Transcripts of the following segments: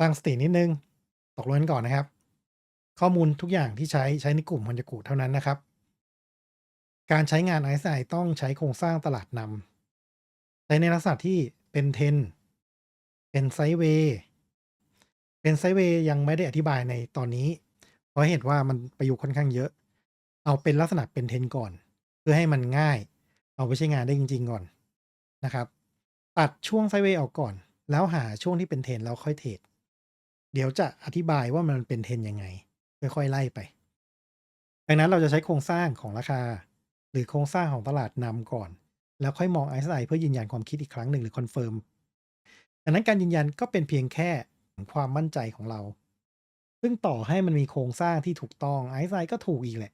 ตั้งสตินิดนึง ตกลงกันก่อนนะครับ ข้อมูลทุกอย่างที่ใช้ใช้ในกลุ่มมันจะกุเท่านั้นนะครับ การใช้งาน RSI ต้องใช้โครงสร้างตลาดนำใช้ในลักษณะที่เป็นเทนเป็นไซเวย์เป็นไซเวย์ยังไม่ได้อธิบายในตอนนี้ เพราะเหตุว่ามันประยุกต์ค่อนข้างเยอะ เอาเป็นลักษณะเป็นเทนก่อน เพื่อให้มันง่าย เอาไปใช้งานได้จริง ๆ ก่อนนะครับ ตัดช่วงไซเวย์ออกก่อน แล้วหาช่วงที่เป็นเทนแล้วค่อยเทรด เดี๋ยวจะอธิบายว่ามันเป็นเทนยังไง ค่อยๆไล่ไป ดังนั้นเราจะใช้โครงสร้างของราคา หรือโครงสร้างของตลาดนำก่อน แล้วค่อยมอง RSI เพื่อยืนยันความคิดอีกครั้งหนึ่งหรือคอนเฟิร์มดังนั้นการยืนยันก็เป็นเพียงแค่ความมั่นใจของเรา ซึ่งต่อให้มันมีโครงสร้างที่ถูกต้อง RSI ก็ถูกอีกแหละ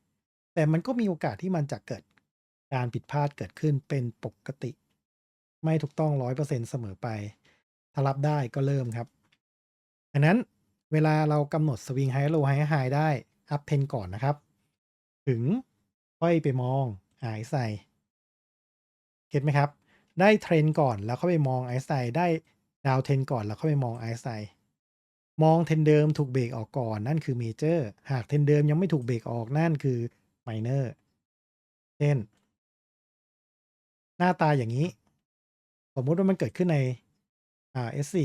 แต่มันก็มีโอกาสที่มันจะเกิดการผิดพลาดเกิดขึ้นเป็นปกติ ไม่ถูกต้อง100%เสมอไป ถ้ารับได้ก็เริ่มครับ ดังนั้นเวลาเรากำหนดสวิงไฮโลไฮไฮได้อัพเพนก่อนนะครับ ถึงค่อยไปมองไอซ์ไซเก็ตไหมครับ ได้เทรนก่อนแล้วเข้าไปมองไอซ์ไซได้ดาวเทรนก่อนแล้วเข้าไปมองไอซ์ไซมองเทรนเดิมถูกเบรกออกก่อนนั่นคือเมเจอร์หากเทรนเดิมยังไม่ถูกเบรกออกนั่นคือไมเนอร์เช่น หน้าตาอย่างนี้ สมมุติว่ามันเกิดขึ้นในอ่า S4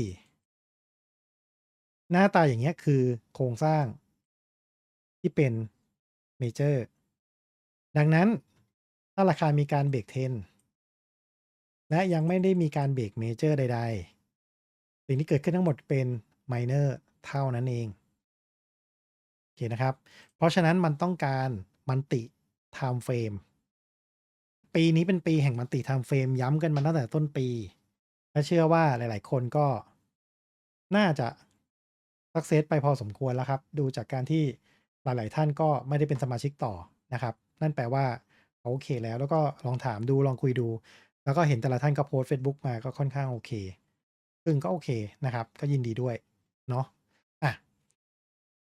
หน้าตาอย่างเงี้ยคือโครงสร้างที่เป็นเมเจอร์ดังนั้นถ้าราคามีการเบรกเทนและยังไม่ได้มีการเบรกเมเจอร์ใด ๆ สิ่งที่เกิดขึ้นทั้งหมดเป็นไมเนอร์เท่านั้นเองโอเคนะครับ เพราะฉะนั้นมันต้องการมันติไทม์เฟรมปีนี้เป็นปีแห่งมันติไทม์เฟรมย้ำกันมาตั้งแต่ต้นปี และเชื่อว่าหลาย ๆ คนก็น่าจะ สักเซสไปพอสมควรแล้วครับ ดูจากการที่หลาย ๆ ท่านก็ไม่ได้เป็นสมาชิกต่อนะครับ นั่นแปลว่าเขาโอเคแล้วแล้วก็ลองถามดูลองคุยดู แล้วก็เห็นแต่ละท่านก็โพสต์ Facebook มาก็ค่อนข้างโอเค ซึ่งก็โอเคนะครับ ก็ยินดีด้วยเนาะ